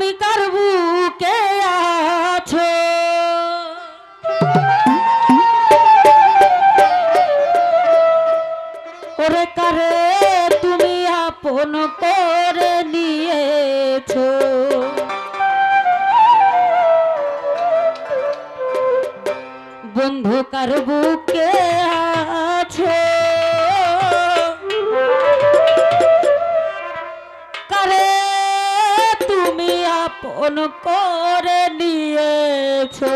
তুমি কার বুকে আছো? ওরে কারে তুমি আপন করে নিয়েছো? বন্ধু কার বুকে আছো? আপন করে নিয়েছো।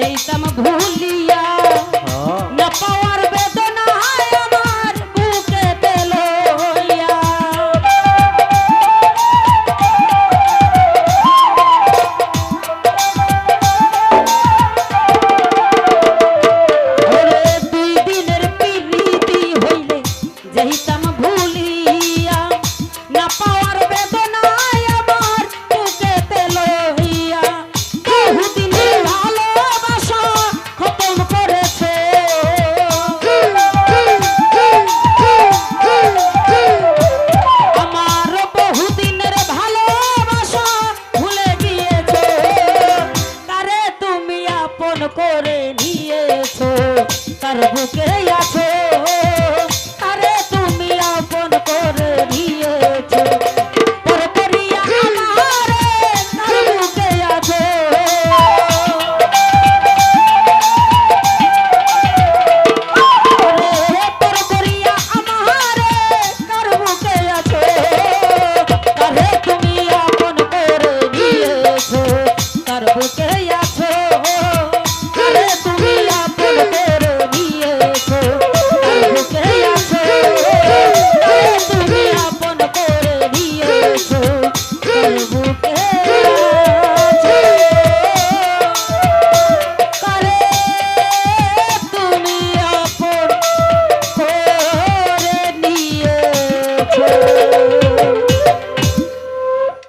যেতাম ভুলিয়া না পাওয়ার বেদনা আমার বুকে পেল দুই দিনের পিড়িতি হইলে যেতাম